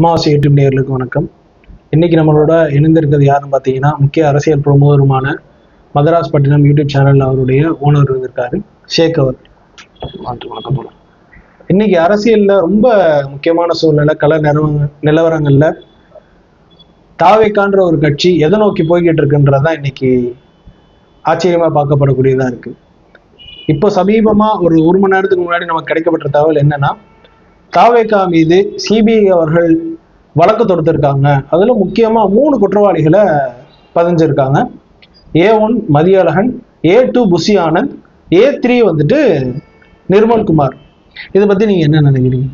அமாவாசை யூடியூப் நேயர்களுக்கு வணக்கம். இன்னைக்கு நம்மளோட இணைந்திருக்கிறது யாருன்னு பார்த்தீங்கன்னா முக்கிய அரசியல் பிரமுகருமான மதராஸ் பட்டினம் யூடியூப் சேனல் அவருடைய ஓனர் இருக்காரு ஷேக் அவர். வணக்கம். இன்னைக்கு அரசியல்ல ரொம்ப முக்கியமான சூழ்நிலை கள நிலவ நிலவரங்கள்ல தாவேக்கான்ற ஒரு கட்சி எதை நோக்கி போய்கிட்டு இருக்குன்றதான் இன்னைக்கு ஆச்சரியமா பார்க்கப்படக்கூடியதா இருக்கு. இப்போ சமீபமா ஒரு ஒரு மணி நேரத்துக்கு முன்னாடி நமக்கு கிடைக்கப்பட்ட தகவல் என்னன்னா தாவேகா மீது சிபிஐ அவர்கள் வழக்கு தொடுத்திருக்காங்க. அதுல முக்கியமா மூணு குற்றவாளிகளை பதிஞ்சிருக்காங்க. A one Mathiyazhagan A two Bussy Anand A three வந்துட்டு நிர்மல்குமார். இதை பத்தி நீங்க என்ன நினைக்கிறீங்க?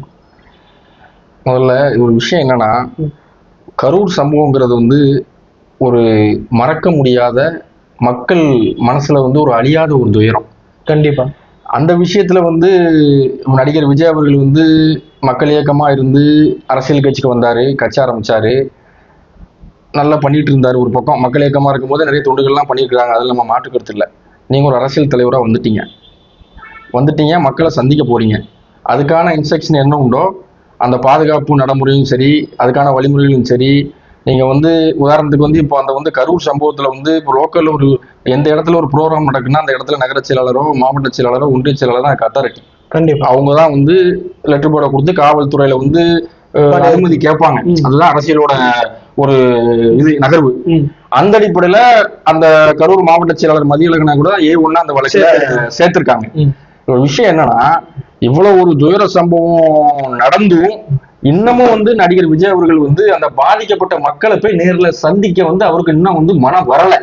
முதல்ல இது ஒரு விஷயம் என்னன்னா கரூர் சம்பவங்கிறது வந்து ஒரு மறக்க முடியாத மக்கள் மனசுல வந்து ஒரு அழியாத ஒரு துயரம். கண்டிப்பா. அந்த விஷயத்துல வந்து நடிகர் விஜய் அவர்கள் வந்து மக்கள் இயக்கமாக இருந்து அரசியல் கட்சிக்கு வந்தார் கட்சி ஆரம்பித்தார் நல்லா பண்ணிகிட்டு இருந்தார் ஒரு பக்கம். மக்கள் இயக்கமாக இருக்கும்போது நிறைய தொண்டுகள்லாம் பண்ணியிருக்காங்க அதில் நம்ம மாற்றுக்கிறது இல்லை. நீங்கள் ஒரு அரசியல் தலைவராக வந்துட்டீங்க. வந்துட்டீங்க மக்களை சந்திக்க போகிறீங்க அதுக்கான இன்ஸ்ட்ரக்ஷன் என்ன உண்டோ அந்த பாதுகாப்பு நடைமுறையும் சரி அதுக்கான வழிமுறைகளும் சரி. நீங்கள் வந்து உதாரணத்துக்கு வந்து இப்போ அந்த வந்து கரூர் சம்பவத்தில் வந்து இப்போ லோக்கலில் ஒரு எந்த இடத்துல ஒரு ப்ரோக்ராம் நடக்குன்னா அந்த இடத்துல நகர செயலாளரோ மாவட்ட செயலாளரோ ஒன்றிய செயலாளரோ அத்தாரிட்டி கண்டிப்பா. அவங்க தான் வந்து லெட்டர் போர்டை கொடுத்து காவல்துறையில வந்து அனுமதி கேட்பாங்க. அதுதான் அரசியலோட ஒரு இது நகர்வு. அந்த அடிப்படையில அந்த கரூர் மாவட்ட செயலாளர் மதியழகனா கூட ஏ ஒண்ணு அந்த வழக்குல சேர்த்திருக்காங்க. விஷயம் என்னன்னா இவ்வளவு ஒரு துயர சம்பவம் நடந்தும் இன்னமும் வந்து நடிகர் விஜய் அவர்கள் வந்து அந்த பாதிக்கப்பட்ட மக்களை போய் நேர்ல சந்திக்க வந்து அவருக்கு இன்னும் வந்து மனம் வரல.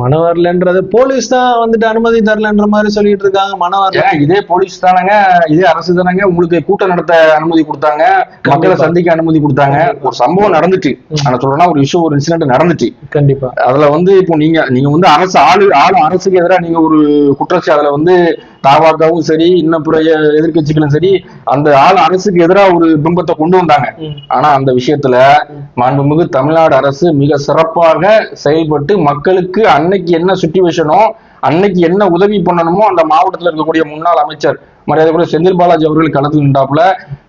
மனம் வரலன்றது போலீஸ் தான் வந்துட்டு அனுமதி தரலன்ற மாதிரி சொல்லிட்டு இருக்காங்க. மனம் வரல. இதே போலீஸ் தானங்க? இதே அரசு தானங்க? உங்களுக்கு கூட்டம் நடத்த அனுமதி கொடுத்தாங்க. மக்களை. சந்திக்க அனுமதி கொடுத்தாங்க. ஒரு சம்பவம் நடந்துச்சு. ஆனா சொல்றேன்னா ஒரு விஷயம் ஒரு இன்சிடென்ட் நடந்துச்சு. கண்டிப்பா. அதுல வந்து இப்போ நீங்க நீங்க வந்து அரசு ஆளு ஆளும் அரசுக்கு எதிராக நீங்க ஒரு குற்றச்சி அதுல வந்து தாவாக்காவும் சரி இன்னும் பிற எதிர்க்கட்சிகளும் சரி அந்த ஆள் அரசுக்கு எதிராக ஒரு பிம்பத்தை கொண்டு வந்தாங்க. ஆனா அந்த விஷயத்துல மாண்புமிகு தமிழ்நாடு அரசு மிக சிறப்பாக செயல்பட்டு மக்களுக்கு அன்னைக்கு என்ன சுச்சுவேஷனோ அன்னைக்கு என்ன உதவி பண்ணணுமோ அந்த மாவட்டத்துல இருக்கக்கூடிய முன்னாள் அமைச்சர் மரியாதைக்குரிய செந்தில் பாலாஜி அவர்கள் களத்தில் நின்றாப்புல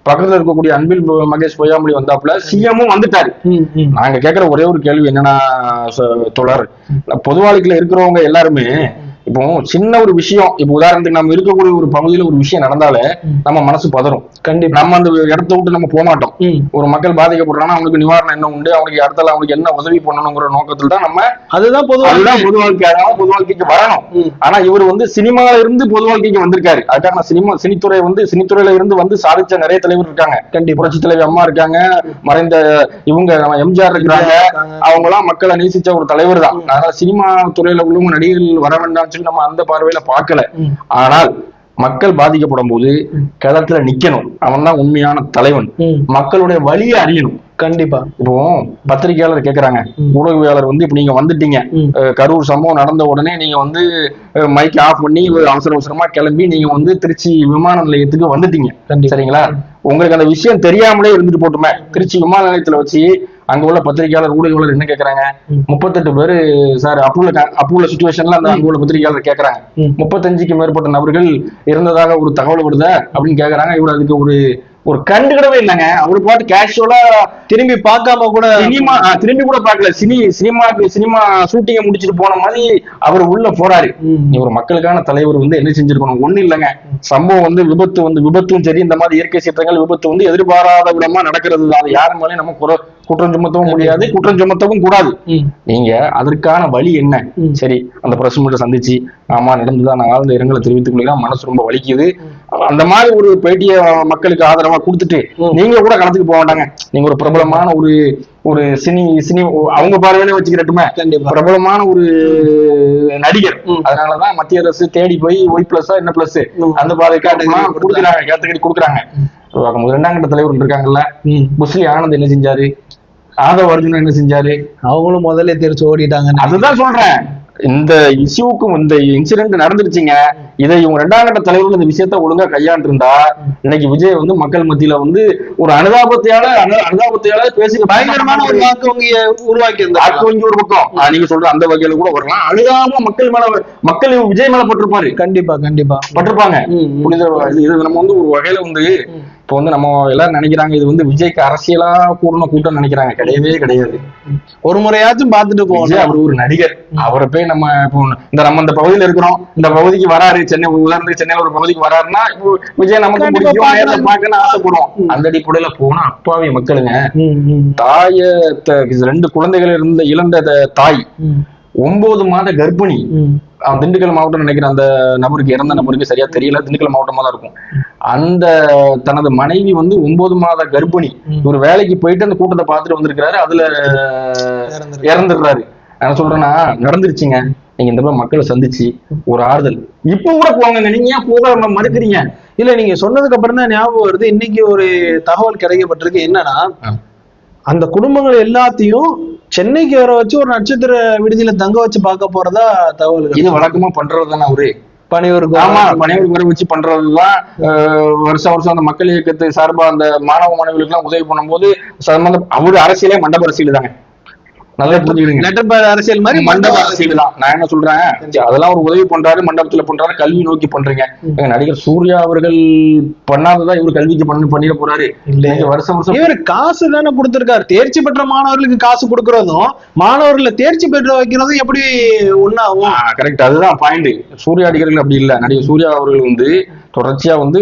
பக்கத்துல இருக்கக்கூடிய அன்பில் மகேஷ் பொய்யாமொழி வந்தாப்புல சிஎம்மும் வந்துட்டாரு. நாங்க கேக்குற ஒரே ஒரு கேள்வி என்னன்னா தொடர். பொது வாழ்க்கையில இருக்கிறவங்க எல்லாருமே இப்போ சின்ன ஒரு விஷயம் இப்போ உதாரணத்துக்கு நம்ம இருக்கக்கூடிய ஒரு பகுதியில ஒரு விஷயம் நடந்தாலே. நம்ம மனசு பதறும். கண்டிப்பா. நம்ம அந்த இடத்த விட்டு நம்ம போக மாட்டோம். ஒரு மக்கள் பாதிக்கப்படுறாங்கன்னா அவங்களுக்கு நிவாரணம் என்ன உண்டு? அவங்களுக்கு இடத்துல அவங்களுக்கு என்ன உதவி பண்ணணுங்கிற நோக்கத்துல தான் நம்ம அதுதான் பொதுவாக அதுதான் பொது வாழ்க்கை. அதாவது பொது வாழ்க்கைக்கு வரணும். ஆனா இவர் வந்து சினிமால இருந்து பொது வாழ்க்கைக்கு வந்திருக்காரு. அதுக்காக சினிமா சினித்துறை வந்து சினித்துறையில இருந்து வந்து சாதிச்ச நிறைய தலைவர் இருக்காங்க. கண்டிப்பா. புரட்சி தலைவி அம்மா இருக்காங்க. மறைந்த இவங்க நம்ம எம்ஜிஆர் இருக்கிறாங்க அவங்க எல்லாம் மக்களை நேசிச்ச ஒரு தலைவர் தான். அதனால சினிமா துறையில உள்ளவங்க நடிகர்கள் வர வேண்டாம்னு சொல்லி நம்ம அந்த பார்வையில பார்க்கல. ஆனால் மக்கள் பாதிக்கப்படும் போது களத்துல நிக்கணும். அவன் தான் உண்மையான தலைவன். மக்களுடைய வழியை அறியணும். கண்டிப்பா. இப்போ பத்திரிகையாளர் கேக்குறாங்க. ஊடகவியாளர் வந்து இப்ப நீங்க வந்துட்டீங்க. கரூர் சம்பவம் நடந்த உடனே நீங்க வந்து மைக் ஆஃப் பண்ணி அவசர அவசரமா கிளம்பி நீங்க வந்து திருச்சி விமான நிலையத்துக்கு வந்துட்டீங்க. சரிங்களா? உங்களுக்கு அந்த விஷயம் தெரியாமலே இருந்துட்டு போட்டுமே. திருச்சி விமான நிலையத்துல வச்சு அங்க உள்ள பத்திரிகையாளர் ஊடகவியாளர் என்ன கேக்குறாங்க. முப்பத்தெட்டு பேரு சார் அப்புள்ள அப்புள்ள சுச்சுவேஷன்ல அந்த அங்க உள்ள பத்திரிகையாளர் கேக்குறாங்க. முப்பத்தஞ்சுக்கு மேற்பட்ட நபர்கள் இருந்ததாக ஒரு தகவல் வருத அப்படின்னு கேக்குறாங்க. இவர் அதுக்கு ஒரு ஒரு கண்டுக்கிடவே இல்லைங்க. அவரு பாட்டு கேஷுவலா திரும்பி பார்க்காம கூட சினிமா திரும்பி கூட பார்க்கல. சினி சினிமா சினிமா ஷூட்டிங்க முடிச்சிட்டு போன மாதிரி அவர் உள்ள போறாரு. இவர் மக்களுக்கான தலைவர் வந்து என்ன செஞ்சிருக்கணும்? ஒண்ணு இல்லைங்க. சம்பவம் வந்து விபத்து வந்து விபத்தும் சரி இந்த மாதிரி இயற்கை சீற்றங்கள் விபத்து வந்து எதிர்பாராத விதமா நடக்கிறது. அது யார் மேலேயும் நம்ம குற- குற்றம் சுமத்தவும் முடியாது குற்றம் சுமத்தவும் கூடாது. நீங்க அதற்கான வழி என்ன. சரி அந்த பிரஸ் மீட்டை சந்திச்சு ஆமா நடந்துதான் நான் ஆழ்ந்த இரங்கலை தெரிவித்துக் கொள்கிறேன் மனசு ரொம்ப வலிக்குது. அந்த மாதிரி ஒரு பேட்டியை மக்களுக்கு ஆதரவா கொடுத்துட்டு. நீங்க கூட களத்துக்கு போக வேண்டாங்க நீங்க ஒரு பிரபலமான ஒரு ஒரு சினி சினி அவங்க பார்வையில வச்சுக்கிறட்டுமே. பிரபலமான ஒரு நடிகர். அதனாலதான் மத்திய அரசு தேடி போய் ஒய் பிளஸ் என்ன பிளஸ். அந்த பாதைக்கு Category கொடுக்குறாங்க கேட்டகரி கொடுக்குறாங்க. இரண்டாம் கட்ட தலைவர் இருக்காங்கல்ல புஸ்லி ஆனந்த் என்ன செஞ்சாரு? ஆதவ அர்ஜுன் என்ன செஞ்சாரு? அவங்களும் முதல்ல தெரிச்சு ஓடிட்டாங்க. அதுதான் சொல்றேன். இந்த இஷ்யூக்கும் இந்த இன்சிடென்ட் நடந்துருச்சுங்க. இதை இவங்க ரெண்டாம் கட்ட தலைவர்கள் இந்த விஷயத்த ஒழுங்கா கையாண்டிருந்தா இன்னைக்கு விஜய் வந்து மக்கள் மத்தியில வந்து ஒரு அனுதாபத்தையால அனு- அனுதாபத்தையால பேசி பயங்கரமான ஒரு வாக்கு வங்கியை உருவாக்கி வாக்கு வங்கி ஒரு பக்கம். நீங்க சொல்ற அந்த வகையில கூட வரலாம். அனுதாபம் மக்கள் மேல மக்கள் விஜய் மேல பட்டிருப்பாரு. கண்டிப்பா கண்டிப்பா. பட்டிருப்பாங்க. புனித இது நம்ம வந்து ஒரு வகையில வந்து. இப்போ வந்து நம்ம எல்லாரும் நினைக்கிறாங்க இது வந்து விஜய்க்கு அரசியலா கூடணும் கூட்டம் நினைக்கிறாங்க. கிடையவே கிடையாது. ஒரு முறையாச்சும் பார்த்துட்டு விஜய் போகணும் அவர் ஒரு நடிகர். அவரை போய் நம்ம இப்போ இந்த நம்ம இந்த பகுதியில இருக்கிறோம். இந்த பகுதிக்கு வராரு. சென்னை உதாரணத்துக்கு சென்னையில ஒரு பகுதிக்கு வராருன்னா இப்போ விஜய் நமக்கு பிடிக்கும். நேர்ல. பார்க்கணும்னு ஆசைப்படுவோம். அந்த அடிப்படையில போனா அப்பாவி மக்களுங்க. தாய ரெண்டு குழந்தைகள் இருந்த இழந்த தாய். ஒன்பது மாத கர்ப்பிணி. திண்டுக்கல் மாவட்டம் நினைக்கிற அந்த நபருக்கு இறந்த நபருக்கு சரியா தெரியல. திண்டுக்கல் மாவட்டமா தான் இருக்கும். அந்த தனது மனைவி வந்து ஒன்பது மாத கர்ப்பிணி. ஒரு வேலைக்கு போயிட்டு அந்த கூட்டத்தை பார்த்துட்டு வந்திருக்கிறாரு. அதுல. இறந்துடுறாரு. நான் சொல்றேன்னா நடந்துருச்சுங்க. நீங்க இந்த மாதிரி மக்களை சந்திச்சு ஒரு ஆறுதல். இப்ப கூட போங்க நீங்க ஏன் போக மறுக்கிறீங்க? இல்ல நீங்க சொன்னதுக்கு அப்புறம் தான் ஞாபகம் வருது. இன்னைக்கு ஒரு தகவல் கிடைக்கப்பட்டிருக்கு. என்னன்னா. அந்த குடும்பங்கள் எல்லாத்தையும் சென்னைக்கு வர வச்சு ஒரு நட்சத்திர விடுதியில தங்க வச்சு பார்க்க போறதா தகவல் இது வழக்கமா பண்றது தானே அவரு? பணியூருக்கு ஆமா பணியாளர் வர வச்சு பண்றதுதான் வருஷம் வருஷம் அந்த மக்கள் இயக்கத்து சார்பா அந்த மாணவ மாணவிகளுக்கு எல்லாம் உதவி பண்ணும்போது சம்பந்தம் அவரு அரசியலே மண்டப அரசியல் தாங்க நல்லா புரிஞ்சுக்கிடுங்க. லெட்டர் அரசியல் மாதிரி மண்டப அரசியல் தான். நான் என்ன சொல்றேன்? அதெல்லாம் ஒரு உதவி பண்றாரு மண்டபத்துல பண்றாரு கல்வி நோக்கி பண்றீங்க. நடிகர் சூர்யா அவர்கள் பண்ணாததான் இவரு கல்விக்கு பண்ணி பண்ணிட போறாரு. வருஷம் வருஷம் இவர் காசு தானே கொடுத்திருக்காரு. தேர்ச்சி பெற்ற மாணவர்களுக்கு காசு கொடுக்கறதும் மாணவர்களை தேர்ச்சி பெற்ற வைக்கிறதும் எப்படி ஒண்ணாகும்? கரெக்ட் அதுதான் பாயிண்ட் சூர்யா நடிகர்கள் அப்படி இல்ல. நடிகர் சூர்யா அவர்கள் வந்து தொடர்ச்சியா வந்து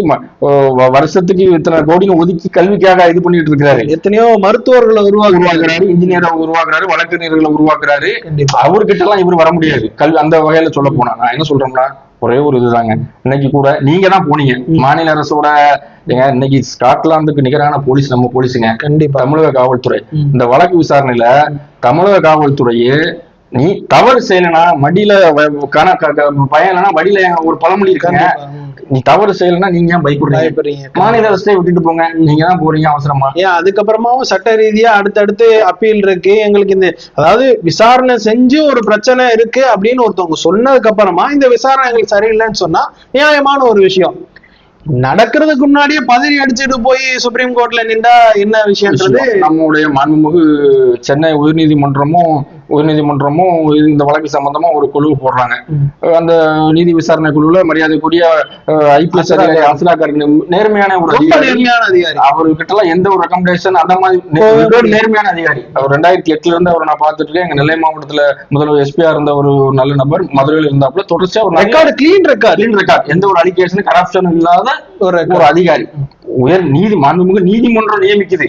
வருஷத்துக்கு இத்தனை கோடிங்க ஒதுக்கி கல்விக்காக இது பண்ணிட்டு இருக்கிறாரு. எத்தனையோ மருத்துவர்களை உருவாக்குறாரு. இன்ஜினியரை உருவாக்குறாரு வழக்கறிஞர்களை உருவாக்குறாரு. அவர்கிட்ட எல்லாம் இவர் வர முடியாது. கல்வி அந்த வகையில சொல்ல போனா. நான் என்ன சொல்றேன்னா ஒரே ஒரு இதுதாங்க. இன்னைக்கு கூட நீங்க தான் போனீங்க. மாநில அரசோட இன்னைக்கு ஸ்காட்லாந்துக்கு நிகரான போலீஸ் நம்ம போலீஸுங்க. கண்டிப்பா. தமிழக காவல்துறை. இந்த வழக்கு விசாரணையில தமிழக காவல்துறையே நீ தவறு செய்யலனா மடியில பயம் இல்லைன்னா வடியில ஒரு பழமொழி இருக்குங்க. நீ தவறு செய்யலனா நீங்க ஏன் பயப்படுறீங்க? பயப்படுறீங்க மாநில அரசே விட்டுட்டு போங்க. நீங்க தான் போறீங்க அவசரமா. ஏன் அதுக்கப்புறமாவும் சட்ட ரீதியா அடுத்தடுத்து அப்பீல் இருக்கு. எங்களுக்கு இந்த அதாவது விசாரணை செஞ்சு ஒரு பிரச்சனை இருக்கு அப்படின்னு ஒருத்தவங்க சொன்னதுக்கு அப்புறமா இந்த விசாரணை எங்களுக்கு சரியில்லைன்னு சொன்னா நியாயமான ஒரு விஷயம். நடக்கிறதுக்கு முன்னாடியே பதறி அடிச்சுட்டு போய் சுப்ரீம் கோர்ட்ல நின்றா என்ன விஷயம்ன்றது? நம்முடைய மாண்புமிகு சென்னை உயர்நீதிமன்றமும் உயர்நீதிமன்றமும் இந்த வழக்கு சம்பந்தமா ஒரு குழு போடுறாங்க. அந்த நீதி விசாரணை குழுல மரியாதைக்குரிய ஐபிஎஸ் அதிகாரி அசலாக்கர் நேர்மையான ஒரு நேர்மையான அதிகாரி. அவர்கிட்ட எல்லாம் எந்த ஒரு ரெக்கமெண்டேஷன் அந்த மாதிரி நேர்மையான அதிகாரி. அவர் ரெண்டாயிரத்தி எட்டுல இருந்து அவரை நான் பார்த்துட்டு இருக்கேன். எங்க நெல்லை மாவட்டத்துல முதல்வர் எஸ்பியா இருந்த ஒரு ஒரு நல்ல நபர். மதுரையில் இருந்தாப்புல தொடர்ச்சியா ஒரு record clean record clean record எந்த ஒரு அலிகேஷன் கரப்ஷன் இல்லாத what? ஒரு ஒரு அதிகாரி. உயர் நீதி மாண்புமிகு நீதிமன்றம் நியமிக்குது.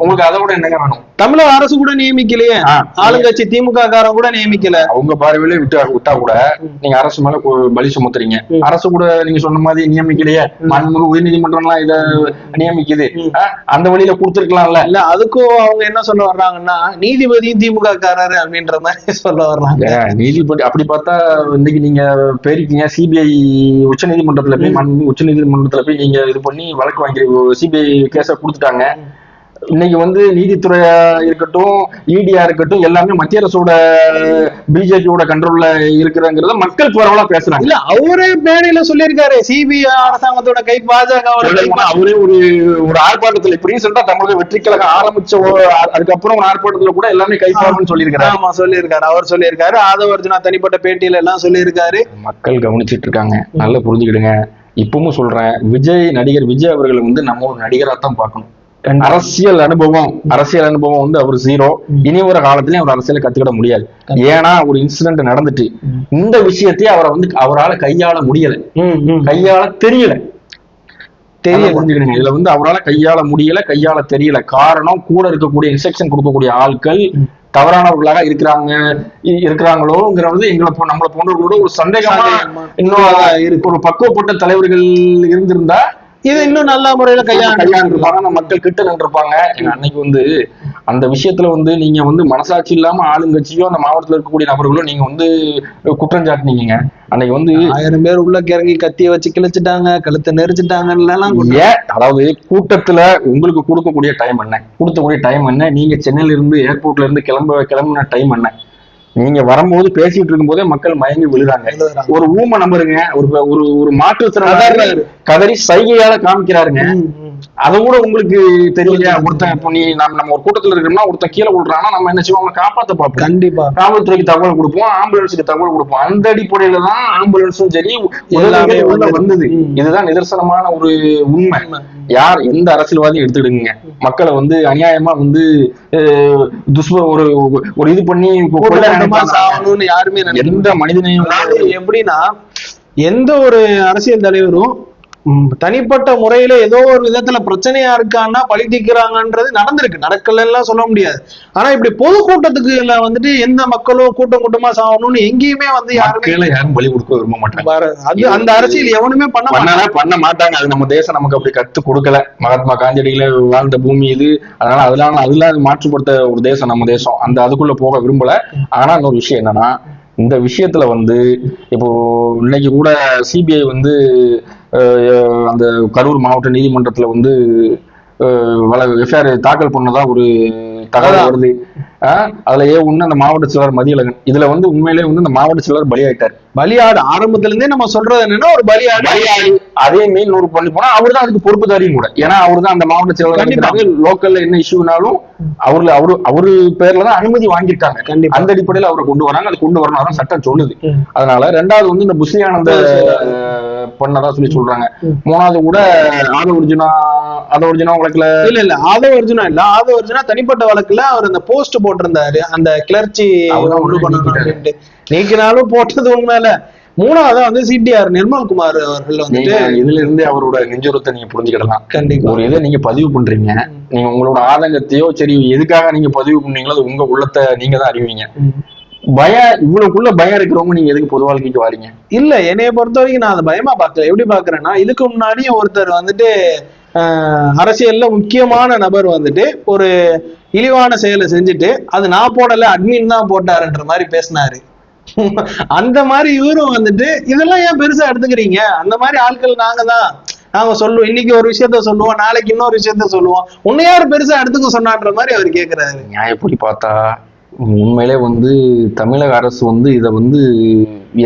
உங்களுக்கு அதை விட என்னங்க வேணும்? தமிழக அரசு கூட நியமிக்கலையே. ஆளுங்கட்சி திமுக காரன் கூட நியமிக்கல. அவங்க பார்வையில விட்டு விட்டா கூட நீங்க அரசு மேல பலி சுமத்துறீங்க. அரசு கூட நீங்க சொன்ன மாதிரி நியமிக்கலையே. மாண்புமிகு உயர்நீதிமன்றம்லாம் இத நியமிக்குது. அந்த வழியில கொடுத்துருக்கலாம்ல. இல்ல அதுக்கும் அவங்க என்ன சொல்ல வர்றாங்கன்னா நீதிபதியும் திமுக காரரு அப்படின்ற மாதிரி சொல்ல வர்றாங்க. நீதிபதி அப்படி பார்த்தா இன்னைக்கு நீங்க பேரிக்கீங்க சிபிஐ உச்ச நீதிமன்றத்துல போய் உச்ச நீதிமன்றத்துல போய் நீங்க இது பண்ணி வழக்கு வாங்கி சிபிஐ கேஸ கொடுத்துட்டாங்க. இன்னைக்கு வந்து நீதித்துறையா இருக்கட்டும் இடியா இருக்கட்டும் எல்லாமே மத்திய அரசோட பிஜேபியோட கண்ட்ரோல்ல இருக்கிறங்கிறத மக்கள் பரவலா பேசுறாங்க. இல்ல அவரே மேடையில சொல்லியிருக்காரு. சிபிஐ அரசாங்கத்தோட கை பாஜக அவரே ஒரு ஒரு ஆர்ப்பாட்டத்துல இப்ப ரீசெண்டா தமிழக வெற்றி கழகம் ஆரம்பிச்ச அதுக்கப்புறம் ஒரு ஆர்ப்பாட்டத்துல கூட எல்லாமே கைப்பாருன்னு சொல்லியிருக்கிறாரு. ஆமா சொல்லியிருக்காரு. அவர் சொல்லியிருக்காரு. ஆதவ அர்ஜுனா தனிப்பட்ட பேட்டியில எல்லாம் சொல்லியிருக்காரு. மக்கள் கவனிச்சிட்டு இருக்காங்க. நல்லா புரிஞ்சுக்கிடுங்க. இப்பவும் சொல்றேன் விஜய் நடிகர் விஜய் அவர்களை வந்து நம்ம ஒரு நடிகரா தான் பார்க்கணும். அரசியல் அனுபவம் அரசியல் அனுபவம் வந்து அவர் ஜீரோ இனி ஒரு காலத்திலயும் அவர் அரசியலை கத்துக்கிட முடியாது. ஏன்னா ஒரு இன்சிடென்ட் நடந்துட்டு இந்த விஷயத்தையே அவரை வந்து அவரால கையாள முடியல. கையாள தெரியல. தெரியல. நல்லா புரிஞ்சுக்கிடுங்க இதுல வந்து அவரால கையாள முடியல கையாள தெரியல. காரணம் கூட இருக்கக்கூடிய இன்ஸ்ட்ரக்ஷன் கொடுக்கக்கூடிய ஆட்கள் தவறானவர்களாக இருக்கிறாங்க இ- இருக்கிறாங்களோங்கிறது எங்களை நம்மளை போன்றவர்களோட ஒரு சந்தேகமா. இன்னும். ஒரு பக்குவப்பட்ட தலைவர்கள் இருந்திருந்தா இது இன்னும் நல்ல முறையில கையாண்டு மக்கள் கிட்ட நின்றுப்பாங்க அன்னைக்கு வந்து அந்த விஷயத்துல வந்து நீங்க வந்து மனசாட்சி இல்லாம ஆளுங்கட்சியோ அந்த மாவட்டத்துல இருக்கக்கூடிய நபர்களோ நீங்க வந்து குற்றம் சாட்டினீங்க அன்னைக்கு வந்து ஆயிரம் பேர் உள்ள கிறங்கி கத்திய வச்சு கிழிச்சிட்டாங்க கழுத்தை நெரிச்சிட்டாங்கன்னு அதாவது கூட்டத்துல உங்களுக்கு கொடுக்கக்கூடிய டைம் என்ன? கொடுக்கக்கூடிய டைம் என்ன? நீங்க சென்னையில இருந்து ஏர்போர்ட்ல இருந்து கிளம்ப கிளம்புன டைம் என்ன? நீங்க வரும்போது பேசிட்டு இருக்கும்போதே மக்கள் மயங்கி விழுறாங்க. விழுறாங்க. ஒரு ஊம நம்பருங்க ஒரு ஒரு கதறாரு. கதறி. சைகையால காமிக்கிறாருங்க. அதை கூட உங்களுக்கு தெரியலையா? ஒருத்தன் இப்போ நீ நம்ம நம்ம ஒரு கூட்டத்துல இருக்கோம்னா ஒருத்தன் கீழே விழுறான்னா நம்ம என்ன செய்வோம்? அவனை காப்பாத்த பார்ப்போம். கண்டிப்பா. காவல்துறைக்கு தகவல் கொடுப்போம் ஆம்புலன்ஸுக்கு தகவல் கொடுப்போம். அந்த அடிப்படையில தான் ஆம்புலன்ஸும் சரி எல்லாமே உள்ள வந்தது. இதுதான் நிதர்சன ஒரு உண்மை. யார் எந்த அரசியல்வாதியும் எடுத்துடுங்க மக்களை வந்து அநியாயமா வந்து துஷ்ப ஒரு ஒரு இது பண்ணி யாருமே எந்த மனிதனையும் எப்படின்னா எந்த ஒரு அரசியல் தலைவரும் தனிப்பட்ட முறையில ஏதோ ஒரு விதத்துல பிரச்சனையா இருக்கான்னா பழி தீர்க்கிறாங்கன்றது நடந்திருக்கு. நடக்கலன்னுலாம் சொல்ல முடியாது. ஆனா இப்படி பொதுக்கூட்டத்துக்கு வந்துட்டு எந்த மக்களும் கூட்டம் கூட்டமா சாகணும்னு எங்கேயுமே வந்து யாருமே யாரும் பலி கொடுக்க விரும்ப மாட்டாங்க. அது அந்த அரசியல் எவனுமே பண்ண பண்ண மாட்டாங்க. அது நம்ம தேசம் நமக்கு அப்படி கத்து கொடுக்கல. மகாத்மா காந்தியடிகள வாழ்ந்த பூமி இது. அதனால அதெல்லாம் அதெல்லாம் மாற்றுப்படுத்த ஒரு தேசம் நம்ம தேசம். அந்த அதுக்குள்ள போக விரும்பல. ஆனா இன்னொரு விஷயம் என்னன்னா இந்த விஷயத்துல வந்து இப்போ இன்னைக்கு கூட சிபிஐ வந்து அஹ், அந்த கரூர் மாவட்ட நீதிமன்றத்துல வந்து எஃப்ஐஆர் தாக்கல் பண்ணதா ஒரு தகவல். வருது அதுல ஏ ஒண்ணு அந்த மாவட்ட செயலாளர் மதியழகன். இதுல வந்து உண்மையிலேயே வந்து இந்த மாவட்ட செயலாளர் பலியாயிட்டார். பலியாடு ஆரம்பத்துல இருந்தே நம்ம சொல்றது என்னன்னா ஒரு பலியாடு. அதே மீன் நூறு பண்ணி போனா அவர் தான் அதுக்கு பொறுப்புதாரியும் கூட. ஏன்னா அவர் தான் அந்த மாவட்ட. செயலாளர் லோக்கல்ல என்ன இஷ்யூனாலும் அவர்ல அவரு அவரு பேர்ல தான் அனுமதி வாங்கியிருக்காங்க. கண்டிப்பா. அந்த அடிப்படையில அவரை கொண்டு வராங்க. அது கொண்டு வரணும். சட்டம் சொல்லுது. அதனால ரெண்டாவது வந்து இந்த புஸ்லியானந்த பண்ணதா சொல்லி சொல்றாங்க. மூணாவது கூட ஆத ஒரிஜினா ஆத ஒரிஜினா வழக்குல இல்ல இல்ல. ஆதவ அர்ஜுனா இல்ல. ஆதவ அர்ஜுனா தனிப்பட்ட வழக்குல அவர் அந்த போஸ்ட் போட்டிருந்தாரு. அந்த கிளர்ச்சி உடனே பண்ணணும் நீக்கினாலும் போட்டது உண்மையில. மூணாவது வந்து சிடிஆர் நிர்மல்குமார் அவர்கள் நீங்க வந்துட்டு இதுல இருந்தே அவரோட நெஞ்சுரத்தை நீங்க புரிஞ்சுக்கிடலாம். கண்டிப்பா. ஒரு இதை நீங்க பதிவு பண்றீங்க. நீங்க உங்களோட ஆதங்கத்தையோ சரி எதுக்காக நீங்க பதிவு பண்ணீங்களோ அது உங்க உள்ளத்தை நீங்க தான் அறிவீங்க. பயம் இவ்வளவுக்குள்ள பயம் இருக்கிறவங்க நீங்க எதுக்கு பொது வாழ்க்கைக்கு வாரீங்க? இல்ல என்னைய பொறுத்த வரைக்கும் நான் அதை பயமா பார்க்கல. எப்படி பாக்குறேன்னா இதுக்கு முன்னாடி ஒருத்தர் வந்துட்டு அரசியல்ல முக்கியமான நபர் வந்துட்டு ஒரு இழிவான செயலை செஞ்சுட்டு அது நான் போடல அட்மின் தான் போட்டாருன்ற மாதிரி பேசினாரு. அந்த மாதிரி இவரும் வந்துட்டு இதெல்லாம் ஏன் பெருசா எடுத்துக்கிறீங்க? அந்த மாதிரி ஆட்கள் நாங்க தான் நாங்க சொல்லுவோம் இன்னைக்கு ஒரு விஷயத்த சொல்லுவோம் நாளைக்கு இன்னொரு விஷயத்த சொல்லுவோம். உன்னை யார் பெருசா எடுத்துக்க சொன்னான்ற மாதிரி அவர் கேக்குறாரு. நியாயப்படி பார்த்தா உண்மையிலே வந்து தமிழக அரசு வந்து இதை வந்து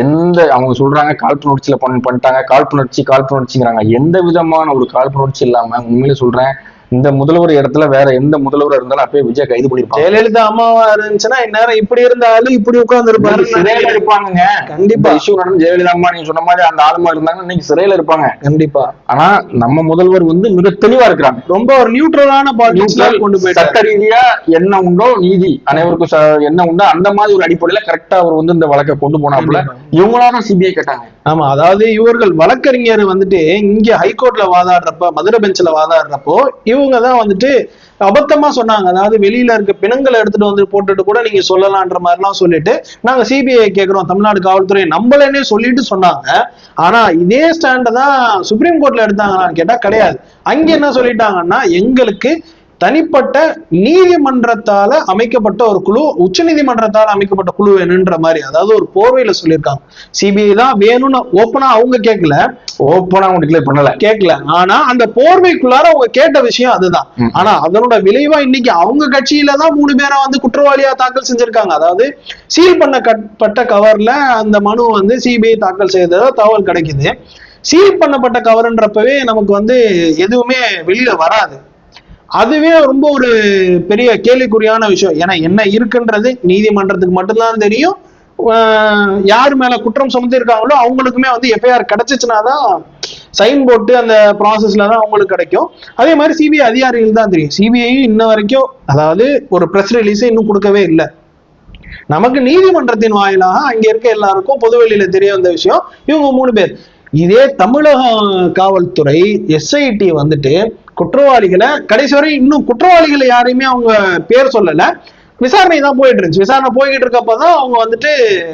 எந்த அவங்க சொல்றாங்க காழ்ப்புணர்ச்சியில பண் பண்ணிட்டாங்க காழ்ப்புணர்ச்சி காழ்ப்புணர்ச்சிங்கிறாங்க. எந்த விதமான ஒரு காழ்ப்புணர்ச்சி இல்லாம உண்மையிலே சொல்றேன் இந்த முதல்வர் இடத்துல வேற எந்த முதல்வர் இருந்தாலும் அப்பயே விஜய் கைது பண்ணிருப்பாங்க. ஜெயலலிதா அம்மாவா இருந்துச்சுன்னா இந்நேரம் இப்படி இருந்தாலும் இப்படி உட்கார்ந்து இருப்பாரு. சிறையில இருப்பாங்க கண்டிப்பா. இஷ்யூ நடந்து ஜெயலலிதா அம்மா நீங்க சொன்ன மாதிரி அந்த ஆளுமா இருந்தாங்க இன்னைக்கு சிறையில இருப்பாங்க. கண்டிப்பா. ஆனா நம்ம முதல்வர் வந்து மிக தெளிவா இருக்கிறாங்க. ரொம்ப ஒரு நியூட்ரலான பாலிடிக்ஸ்ல கொண்டு போயிட்டாரு. சட்ட ரீதியா என்ன உண்டோ நீதி அனைவருக்கும் என்ன உண்டோ அந்த மாதிரி ஒரு அடிப்படையில கரெக்டா அவர் வந்து இந்த வழக்கை கொண்டு போனாப்புல. இவங்களாதான் சிபிஐ கேட்டாங்க. ஆமா அதாவது இவர்கள் வழக்கறிஞர் வந்துட்டு இங்க ஹைகோர்ட்ல வாதாடுறப்ப மதுரை பெஞ்ச்ல வாதாடுறப்போ இவங்க தான் வந்துட்டு அபத்தமா சொன்னாங்க. அதாவது வெளியில இருக்க பிணங்களை எடுத்துட்டு வந்து போட்டுட்டு கூட நீங்க சொல்லலான்ற மாதிரிலாம் சொல்லிட்டு நாங்க சிபிஐ கேக்குறோம். தமிழ்நாடு காவல்துறை நம்மளே சொல்லிட்டு சொன்னாங்க. ஆனா இதே ஸ்டாண்ட தான் சுப்ரீம் கோர்ட்ல எடுத்தாங்களான்னு கேட்டா கிடையாது. அங்க என்ன சொல்லிட்டாங்கன்னா எங்களுக்கு தனிப்பட்ட நீதிமன்றத்தால அமைக்கப்பட்ட ஒரு குழு உச்ச நீதிமன்றத்தால அமைக்கப்பட்ட குழு வேணுன்ற மாதிரி அதாவது ஒரு போர்வையில சொல்லியிருக்காங்க. சிபிஐ தான் வேணும்னு ஓப்பனா அவங்க கேட்கல. ஓப்பனா அவங்க டிக்ளேர் பண்ணல. கேட்கல. ஆனா அந்த போர்வைக்குள்ளார அவங்க கேட்ட விஷயம் அதுதான். ஆனா அதனோட விளைவா இன்னைக்கு அவங்க கட்சியில தான் மூணு பேரை வந்து குற்றவாளியா தாக்கல் செஞ்சிருக்காங்க. அதாவது சீல் பண்ணப்பட்ட கவர்ல அந்த மனு வந்து சிபிஐ தாக்கல் செய்ததா தகவல் கிடைக்குது. சீல் பண்ணப்பட்ட கவர்ன்றப்பவே நமக்கு வந்து எதுவுமே வெளியில வராது. அதுவே ரொம்ப ஒரு பெரிய கேள்விக்குறியான விஷயம். ஏன்னா என்ன இருக்குன்றது நீதிமன்றத்துக்கு மட்டும்தான் தெரியும். யார் மேல குற்றம் சுமத்திருக்காங்களோ அவங்களுக்குமே வந்து எஃப்ஐஆர் கிடைச்சிச்சுன்னா தான் சைன் போட்டு அந்த ப்ராசஸ்ல தான் அவங்களுக்கு கிடைக்கும். அதே மாதிரி சிபிஐ அதிகாரிகள் தான் தெரியும். சிபிஐயும் இன்ன வரைக்கும் அதாவது ஒரு ப்ரெஸ் ரிலீஸை இன்னும் கொடுக்கவே இல்லை. நமக்கு நீதிமன்றத்தின் வாயிலாக அங்க இருக்க எல்லாருக்கும் பொதுவெளியில தெரிய வந்த விஷயம். இவங்க மூணு பேர். இதே தமிழக காவல்துறை எஸ்ஐடி வந்துட்டு குற்றவாளிகளை கடைசி வரை இன்னும் குற்றவாளிகளை யாரையுமே அவங்க பேர் சொல்லல. விசாரணை தான் போயிட்டு இருந்துச்சு. விசாரணை போய்கிட்டு இருக்கப்பதான் அவங்க வந்துட்டு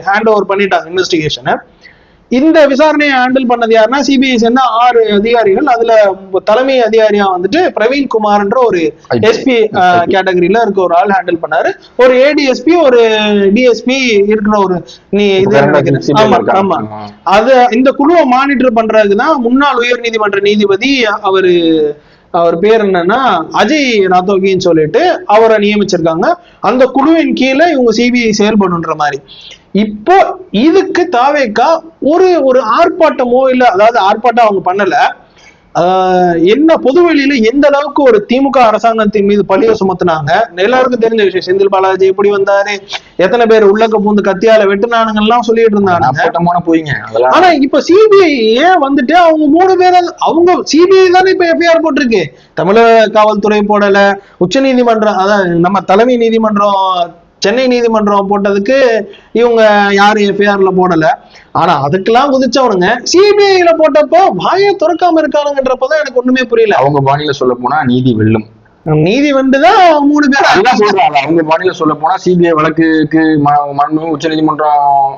ஹேண்ட் ஓவர் பண்ணிட்டாங்க இன்வெஸ்டிகேஷனை இந்த விசாரணையை ஹேண்டில் பண்ணது யாருன்னா சிபிஐ சேர்ந்த ஆறு அதிகாரிகள். அதுல தலைமை அதிகாரியா வந்துட்டு பிரவீன் குமார்ன்ற ஒரு எஸ்பி கேட்டகரியில இருக்க ஒரு ஆள் ஹேண்டில் பண்ணாரு. ஒரு ஏடிஎஸ்பி ஒரு டிஎஸ்பி இருக்கிற ஒரு நீ இது. ஆமா ஆமா. அது இந்த குழுவை மானிட்டர் பண்றதுக்கு தான் முன்னாள் உயர் நீதிமன்ற நீதிபதி அவரு அவர் பேர் என்னன்னா அஜய் ராத்தோகின்னு சொல்லிட்டு அவரை நியமிச்சிருக்காங்க. அந்த குழுவின் கீழே இவங்க சிபிஐ செயல்படுன்ற மாதிரி. இப்போ இதுக்கு தாவேக்கா ஒரு ஒரு ஆர்ப்பாட்டமோ இல்ல அதாவது ஆர்ப்பாட்டம் அவங்க பண்ணல. என்ன பொதுவெளியில எந்த அளவுக்கு ஒரு திமுக அரசாங்கத்தின் மீது பழிய சுமத்துனாங்க? எல்லாருக்கும் தெரிஞ்ச விஷயம். செந்தில் பாலாஜி எப்படி வந்தாரு? எத்தனை பேர் உள்ளக்க பூந்து கத்தியால வெட்டுனானுங்கெல்லாம் சொல்லிட்டு இருந்தாங்க போயிங்க ஆனா இப்ப சிபிஐ ஏன் வந்துட்டு அவங்க மூணு பேர் அவங்க சிபிஐ தானே இப்ப எஃப்ஐஆர் போட்டிருக்கு. தமிழக காவல்துறை போடல. உச்ச நீதிமன்றம் அதான் நம்ம தலைமை நீதிமன்றம் சென்னை நீதிமன்றம் போட்டதுக்கு இவங்க யாரும் எஃப்ஐஆர்ல போடல. ஆனா அதுக்கெல்லாம் குதிச்சவனுங்க சிபிஐல போட்டப்போ வாயை திறக்காம இருக்கானுங்கன்றப்பதான் எனக்கு ஒண்ணுமே புரியல. அவங்க பாணியில சொல்ல போனா நீதி வெல்லும். நீதி வந்துதான் மூணு பேர்? சொல்றாங்க. அவங்க பாணியில சொல்ல போனா சிபிஐ வழக்குக்கு மனு உச்ச நீதிமன்றம்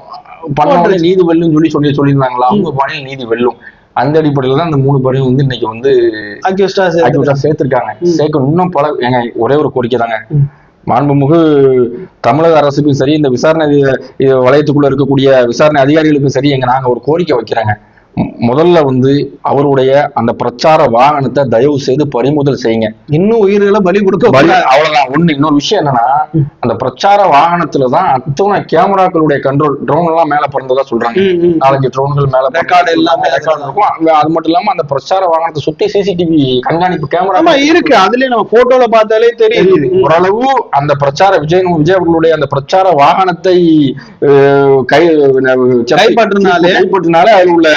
பண்ண நீதி வெல்லும் சொல்லி சொல்லி சொல்லியிருந்தாங்களா? அவங்க பாணியில் நீதி வெல்லும். அந்த அடிப்படையில தான் அந்த மூணு பேரையும் வந்து இன்னைக்கு வந்து சேர்த்திருக்காங்க. சேர்க்க இன்னும் பல ஏங்க ஒரே ஒரு கோரிக்கை தாங்க. மாண்புமிகு தமிழக அரசுக்கும் சரி இந்த விசாரணை இது- வளையத்துக்குள்ள இருக்கக்கூடிய விசாரணை அதிகாரிகளுக்கும் சரி எங்க நாங்க ஒரு கோரிக்கை வைக்கிறேங்க. முதல்ல வந்து அவருடைய அந்த பிரச்சார வாகனத்தை தயவு செய்து பறிமுதல் செய்யுங்க. இன்னும் உயிர்களை பலி கொடுக்க பலி. அவ்வளவுதான். ஒண்ணு இன்னொரு விஷயம் என்னன்னா அந்த பிரச்சார வாகனத்துல தான் அத்தனை கேமராக்களுடைய கண்ட்ரோல் ட்ரோன் எல்லாம் மேல பறந்ததா சொல்றாங்க. நாலஞ்சு ட்ரோன்கள் மேல Record எல்லாமே record இருக்கும். அது மட்டும் இல்லாம அந்த பிரச்சார வாகனத்தை சுத்தி சிசிடிவி கண்காணிப்பு கேமரா இருக்கு. அதுலயே நம்ம போட்டோல பார்த்தாலே தெரியுது. ஓரளவு அந்த பிரச்சார விஜய் விஜய் அவர்களுடைய அந்த பிரச்சார வாகனத்தை கை கைப்பற்றினாலே. கைப்பற்றினாலே அதில் உள்ள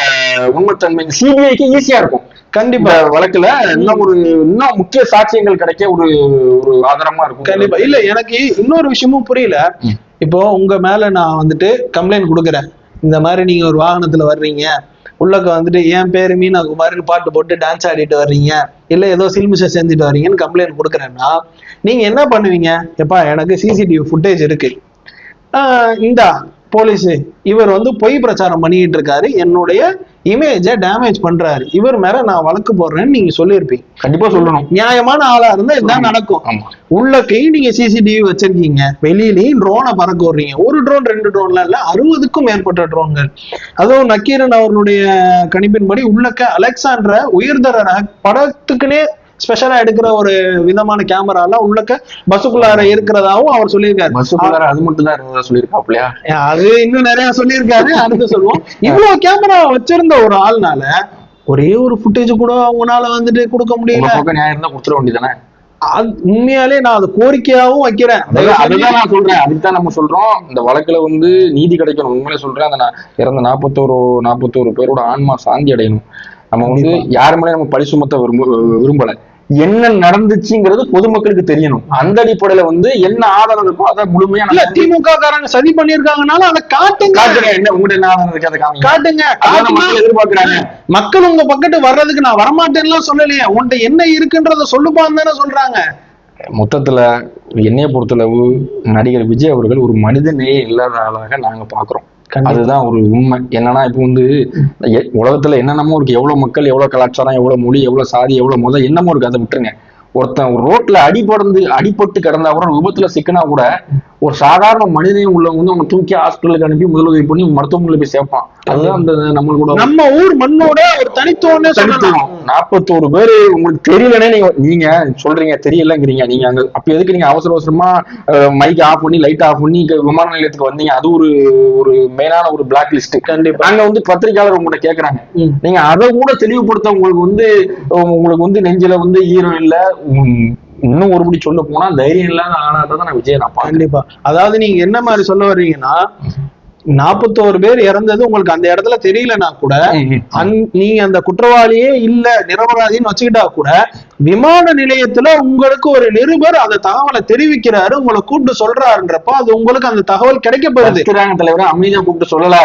உண்மைத்தன்மை சிபிஐக்கு ஈஸியா இருக்கும். கண்டிப்பா. வழக்குல இன்னும் ஒரு இன்னும் முக்கிய சாட்சியங்கள் கிடைக்க ஒரு ஒரு ஆதாரமா இருக்கும். கண்டிப்பா. இல்ல எனக்கு இன்னொரு விஷயமும் புரியல. இப்போ உங்க மேல நான் வந்துட்டு கம்ப்ளைண்ட் கொடுக்குறேன். இந்த மாதிரி நீங்க ஒரு வாகனத்துல வர்றீங்க. உள்ளக்க வந்துட்டு என் பேரு மீனா குமார்னு பாட்டு போட்டு டான்ஸ் ஆடிட்டு வர்றீங்க. இல்ல ஏதோ சில்மிஷம் செஞ்சுட்டு வர்றீங்கன்னு கம்ப்ளைண்ட் கொடுக்குறேன்னா நீங்க என்ன பண்ணுவீங்க? எப்பா எனக்கு சிசிடிவி ஃபுட்டேஜ் இருக்கு. இந்தா போலீஸ் இவர் வந்து பொய் பிரச்சாரம் பண்ணிட்டு இருக்காரு. என்னுடைய இமேஜை டேமேஜ் பண்றாரு. இவர் மேல நான் வழக்கு போடுறேன்னு நீங்க சொல்லியிருப்பீங்க. கண்டிப்பா சொல்லணும். நியாயமான ஆளா இருந்தா இதுதான் நடக்கும்? உள்ளக்கையும் நீங்க சிசிடிவி வச்சிருக்கீங்க. வெளியிலயும் ட்ரோனை பறக்க விடுறீங்க. ஒரு ட்ரோன் ரெண்டு ட்ரோன்ல இல்ல. அறுபதுக்கும் மேற்பட்ட ட்ரோன்கள் அதுவும் நக்கீரன் அவர்களுடைய கணிப்பின்படி உள்ளக்க அலெக்சாண்டர உயர்தர ரக- படத்துக்குனே ஸ்பெஷலா எடுக்கிற ஒரு விதமான கேமரா எல்லாம் உள்ளக்க பஸ்ஸுக்குள்ளார இருக்கிறதாவும் அவர் சொல்லியிருக்காரு. பஸ்ஸுக்குள்ளார அது மட்டும் தான் இருந்ததா சொல்லியிருக்காப்லையா அது இன்னும் நிறைய சொல்லியிருக்காரு. அடுத்து சொல்லுவோம். இவ்வளவு கேமரா வச்சிருந்த ஒரு ஆள்னால ஒரே ஒரு ஃபுட்டேஜ் கூட அவங்களால வந்துட்டு கொடுக்க முடியல. நியாயம் இருந்தா கொடுத்துட வேண்டியதானே அது உண்மையாலே நான் அது கோரிக்கையாவும் வைக்கிறேன். அதுதான் நான் சொல்றேன். அதுதான் நம்ம சொல்றோம். இந்த வழக்குல வந்து நீதி கிடைக்கணும். உண்மையிலே சொல்றேன். அந்த இறந்த நாற்பத்தோரு நாற்பத்தோரு பேரோட ஆன்மா சாந்தி அடையணும். நம்ம வந்து யார் மேலே நம்ம பழி சுமத்த விரும்ப விரும்பல. என்ன நடந்துச்சுங்கிறது பொதுமக்களுக்கு தெரியணும். அந்த அடிப்படையில வந்து என்ன ஆதாரம் இருக்கோ அதை முழுமையா திமுக காரங்க சதி பண்ணிருக்காங்கனால அதை காட்டுங்க. காட்டுங்க. என்ன உங்கள்ட்ட என்ன ஆதாரம் இருக்கு? அதை காட்டுங்க. மக்கள் எதிர்பார்க்கறாங்க. மக்கள் உங்க பக்கத்து வர்றதுக்கு நான் வரமாட்டேன்னுலாம் சொல்லலையே. உன்கிட்ட என்ன இருக்குன்றத சொல்லுப்பான்னு தானே சொல்றாங்க. மொத்தத்துல என்னைய பொறுத்தளவு நடிகர் விஜய் அவர்கள் ஒரு மனித நேயம் இல்லாத ஆளாக நாங்க பாக்குறோம். அதுதான் ஒரு உண்மை. என்னன்னா இப்போ வந்து உலகத்துல என்னென்னமோ இருக்கு. எவ்வளவு மக்கள் எவ்வளவு கலாச்சாரம் எவ்வளவு மொழி எவ்வளவு சாதி எவ்வளவு முதல் என்னமோ இருக்கு. அதை விட்டுருங்க. ஒருத்தன் ஒரு ரோட்ல அடிபடுந்து அடிபட்டு கிடந்தா கூட விபத்துல சிக்கினா கூட ஒரு சாதாரண மனிதனையும் உள்ளவங்க வந்து அவங்க தூக்கி ஹாஸ்பிட்டலுக்கு அனுப்பி முதலுதவி பண்ணி மருத்துவமனையில போய் சேர்ப்பான். அதுதான் அந்த நம்மளோட நம்ம ஊர் மண்ணோட ஒரு தனித்துவம்னே சொல்லலாம். தனித்துவம். நாற்பத்தோரு பேரு உங்களுக்கு தெரியலனே நீங்க நீங்க சொல்றீங்க தெரியலங்கிறீங்க. நீங்க அங்க அப்ப எதுக்கு நீங்க அவசர அவசரமா மைக் ஆஃப் பண்ணி லைட் ஆஃப் பண்ணி விமான நிலையத்துக்கு வந்தீங்க? அது ஒரு ஒரு மெயினான ஒரு பிளாக் லிஸ்ட் கண்டிப்பா. நாங்க வந்து பத்திரிக்கையாளர் உங்கள்ட்ட கேக்குறாங்க. நீங்க அதை கூட தெளிவுபடுத்த உங்களுக்கு வந்து உங்களுக்கு வந்து நெஞ்சில வந்து ஈரம் இல்ல இன்னும் ஒருபடி சொல்ல போனா தைரியம் இல்லாத ஆளா தான் நான் விஜய் நான் கண்டிப்பா. அதாவது நீங்க என்ன மாதிரி சொல்ல வர்றீங்கன்னா நாற்பத்தோரு பேர் இறந்தது உங்களுக்கு அந்த இடத்துல தெரியலனா கூட நீங்க அந்த குற்றவாளியே இல்ல நிரபராதின்னு வச்சுக்கிட்டா கூட விமான நிலையத்துல உங்களுக்கு ஒரு நிருபர் அந்த தகவலை தெரிவிக்கிறாரு உங்களை கூப்பிட்டு சொல்றாருன்றப்ப அது உங்களுக்கு அந்த தகவல் கிடைக்கப்படுது தலைவரை அமைதியா கூப்பிட்டு சொல்லல.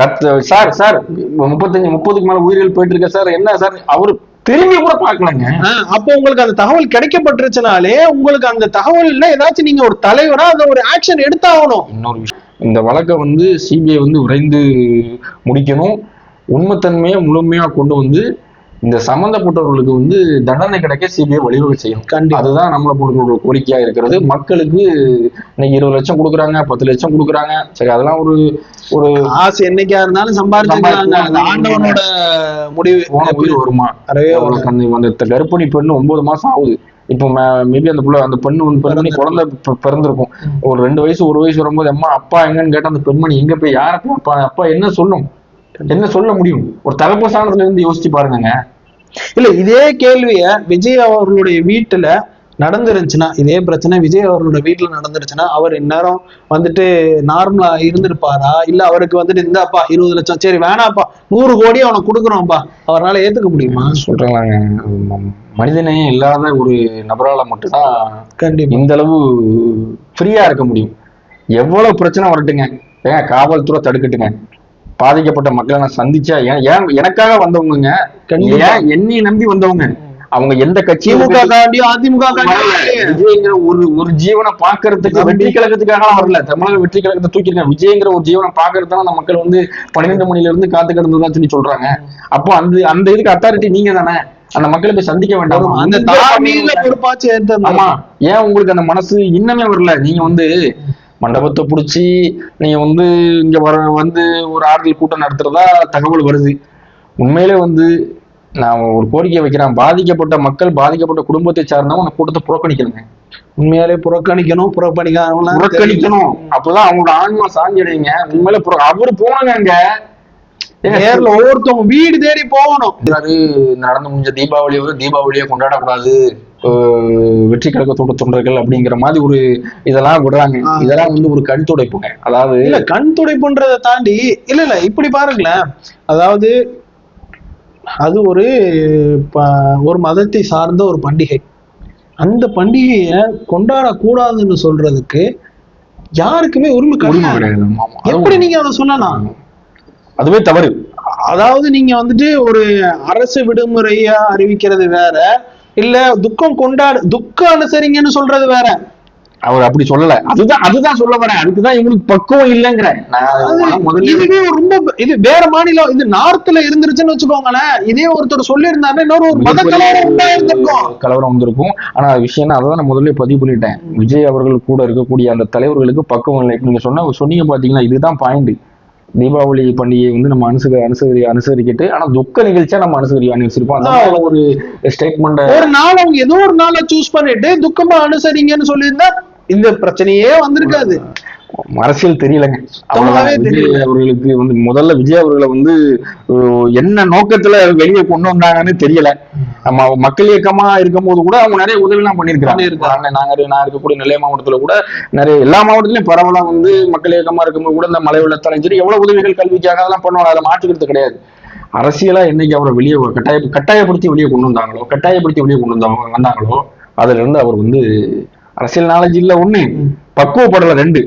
கத்து சார் சார் முப்பத்தஞ்சு முப்பதுக்கு மேல உயிர்கள் போயிட்டு இருக்க சார்? என்ன சார்? அவரு திரும்பி கூட பாக்கலங்க அப்போ உங்களுக்கு அந்த தகவல் கிடைக்கப்பட்டுருச்சுனாலே உங்களுக்கு அந்த தகவல்ல ஏதாச்சும் நீங்க ஒரு தலைவரா அந்த ஒரு ஆக்ஷன் எடுத்தாகணும். இன்னொரு விஷயம் இந்த வழக்கை வந்து சிபிஐ வந்து விரைந்து முடிக்கணும். உண்மைத்தன்மையை முழுமையா கொண்டு வந்து இந்த சம்பந்தப்பட்டவர்களுக்கு வந்து தண்டனை கிடைக்க சிபிஐ வழிவகை செய்யணும் கண்டிப்பா. அதுதான் நம்மளை ஒரு கோரிக்கையா இருக்கிறது. மக்களுக்கு இன்னைக்கு இருபது லட்சம் கொடுக்குறாங்க பத்து லட்சம் கொடுக்குறாங்க. சரி அதெல்லாம் ஒரு ஒரு ஆசை என்னைக்கா இருந்தாலும் அது ஆண்டவனோட முடிவு. உயிர் வருமா. அவளுக்கு அந்த கர்ப்பிணி பெண்ணு ஒன்பது மாசம் ஆகுது. இப்போ மேபி அந்த புள்ள அந்த பெண்ணு பெண்மணி குழந்தை பிறந்திருக்கும். ஒரு ரெண்டு வயசு ஒரு வயசு வரும்போது அம்மா அப்பா எங்கன்னு கேட்டா அந்த பெண்மணி எங்க போய் யார போய் அப்பா அப்பா என்ன சொல்லும்? என்ன சொல்ல முடியும்? ஒரு தகப்பு ஸ்தானத்துல இருந்து யோசிச்சு பாருங்க இல்ல இதே கேள்விய விஜய் அவர்களுடைய வீட்டுல நடந்துருந்துச்சுன்னா இதே பிரச்சனை விஜய் அவர்களோட வீட்டுல நடந்துருச்சுன்னா அவர் இந்நேரம் வந்துட்டு நார்மலா இருந்திருப்பாரா? இல்ல அவருக்கு வந்துட்டு இந்தாப்பா இருபது லட்சம் சரி வேணாப்பா நூறு கோடி அவனுக்கு கொடுக்குறோம்ப்பா அவரால ஏத்துக்க முடியுமா? சொல்றாங்க மனிதனே இல்லாத ஒரு நபரால மட்டும்தான் கண்டிப்பா. இந்த அளவு ஃப்ரீயா இருக்க முடியும். எவ்வளவு பிரச்சனை வரட்டுங்க. ஏன் காவல்துறை தடுக்கட்டுங்க. பாதிக்கப்பட்ட மக்களை நான் சந்திச்சா ஏன் எனக்காக வந்தவங்க. ஏன் என்னை நம்பி வந்தவங்க? அவங்க எந்த கட்சியும் அதிமுக விஜய்ங்கிற ஒரு ஒரு ஜீவனை பாக்குறதுக்கு வெற்றி கழகத்துக்காக வரல. தமிழக வெற்றி கழகத்தை தூக்கிருக்காங்க விஜய்ங்கிற ஒரு ஜீவனை பாக்குறதுதான் அந்த மக்கள் வந்து பன்னிரெண்டு மணில இருந்து காத்து கிடந்ததா சொல்லி சொல்றாங்க. அப்போ அந்த அந்த இதுக்கு அத்தாரிட்டி நீங்க தானே. அந்த மக்களை போய் சந்திக்க வேண்டாம். அந்த தார்மீக பொறுப்பாச்சு ஆமா. ஏன் உங்களுக்கு அந்த மனசு இன்னமே வரல? நீங்க வந்து மண்டபத்தை புடிச்சு நீங்க வந்து இங்க வர வந்து ஒரு ஆறுதல் கூட்டம் நடத்துறதா தகவல் வருது. உண்மையிலே வந்து நான் ஒரு கோரிக்கை வைக்கிறேன். பாதிக்கப்பட்ட மக்கள் பாதிக்கப்பட்ட குடும்பத்தை சார்ந்தவங்க அந்த கூட்டத்தை புறக்கணிக்கணுங்க. உண்மையாலே புறக்கணிக்கணும் புறக்கணிக்காமலாம் புறக்கணிக்கணும். அப்பதான் அவங்களோட ஆன்மா சாஞ்சிடுங்க உண்மையில புற- அவரு போனாங்க அங்க நேர்ல ஒவ்வொருத்தவங்க வீடு தேடி போகணும். அது நடந்து முடிஞ்ச தீபாவளியை வந்து தீபாவளியை கொண்டாடக்கூடாது. வெற்றி கழகத்தோட தொண்டர்கள் அப்படிங்கிற மாதிரி ஒரு இதெல்லாம் விடுறாங்க. இதெல்லாம் வந்து ஒரு கண் துடைப்புங்க. அதாவது இல்ல கண் துடைப்புன்றதை தாண்டி இல்ல இல்ல இப்படி பாருங்களேன். அதாவது அது ஒரு ஒரு மதத்தை சார்ந்த ஒரு பண்டிகை. அந்த பண்டிகையை கொண்டாடக்கூடாதுன்னு சொல்றதுக்கு யாருக்குமே உரிமை கிடையாது. எப்படி நீங்க அதை சொல்லலாம்? அதுவே தவறு. அதாவது நீங்க வந்துட்டு ஒரு அரசு விடுமுறையா அறிவிக்கிறது வேற இல்ல துக்கம் கொண்டாடு துக்கம் அனுசரிங்கன்னு சொல்றது வேற. அவர் அப்படி சொல்லல. அதுதான் அதுதான் சொல்ல வரேன். அதுக்குதான் இவங்களுக்கு பக்குவம் இல்லைங்கிறேன் நான் அது முதல்ல இதுவே ரொம்ப இது வேற மாநிலம் இது நார்த்ல இருந்துருச்சுன்னு வச்சுக்கோங்களேன். இதே ஒருத்தர் சொல்லியிருந்தாருன்னா இன்னொரு ஒரு மத கலவரம் உண்டாயிருந்திருக்கும் கலவரம் வந்திருக்கும் ஆனா விஷயம் அதை நான் முதல்ல பதிவு பண்ணிட்டேன். விஜய் அவர்கள் கூட இருக்கக்கூடிய அந்த தலைவர்களுக்கு பக்குவம் இல்லை. நீங்க சொன்ன சொன்னீங்க பாத்தீங்களா இதுதான் பாயிண்ட் தீபாவளி பண்டிகையை வந்து நம்ம அனுசரி அனுசரி அனுசரிக்கிட்டு ஆனா துக்க நிகழ்ச்சியா நம்ம அனுசரி அனுசரிப்போம் மாதிரி ஒரு ஸ்டேட்மெண்ட் ஒரு நாள் அவங்க ஏதோ ஒரு நாளை சூஸ் பண்ணிட்டு துக்கமா அனுசரிங்கன்னு சொல்லியிருந்தா இந்த பிரச்சனையே வந்திருக்காது. அரசியல் தெரியலங்க. அவர்களுக்கு வந்து முதல்ல விஜய் அவர்களை வந்து என்ன நோக்கத்துல வெளியே கொண்டு வந்தாங்கன்னு தெரியல. நம்ம மக்கள் இயக்கமா இருக்கும்போது கூட அவங்க நிறைய உதவிலாம் பண்ணியிருக்காங்க பண்ணியிருக்காங்க. நாங்க நான் இருக்கக்கூடிய நெல்லை மாவட்டத்துல கூட நிறைய எல்லா மாவட்டத்திலயும் பரவலா வந்து மக்கள் இயக்கமா இருக்கும்போது கூட இந்த மலை வெள்ளத்தாலும் சரி எவ்வளவு உதவிகள் கல்விக்காக அதெல்லாம் பண்ணுவாங்க அதை மாற்றுக்கிறது கிடையாது. அரசியலா என்னைக்கு அவரை வெளியே கட்டாய கட்டாயப்படுத்தி வெளியே கொண்டு வந்தாங்களோ கட்டாயப்படுத்தி வெளியே கொண்டு வந்தாங்க வந்தாங்களோ அதுல இருந்து அவர் வந்து அரசியல் நாலேஜ் இல்ல ஒண்ணு பக்குவப்படல ரெண்டு.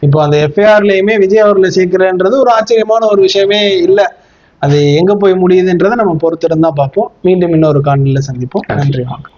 இப்போ அந்த எஃப்ஐஆர்லயுமே விஜய் அவர்களை சேர்க்கிறன்றது ஒரு ஆச்சரியமான ஒரு விஷயமே இல்ல. அது எங்க போய் முடியுதுன்றதை நம்ம பொறுத்திருந்தா பார்ப்போம். மீண்டும் இன்னொரு காணொலியில சந்திப்போம். நன்றி வணக்கம்.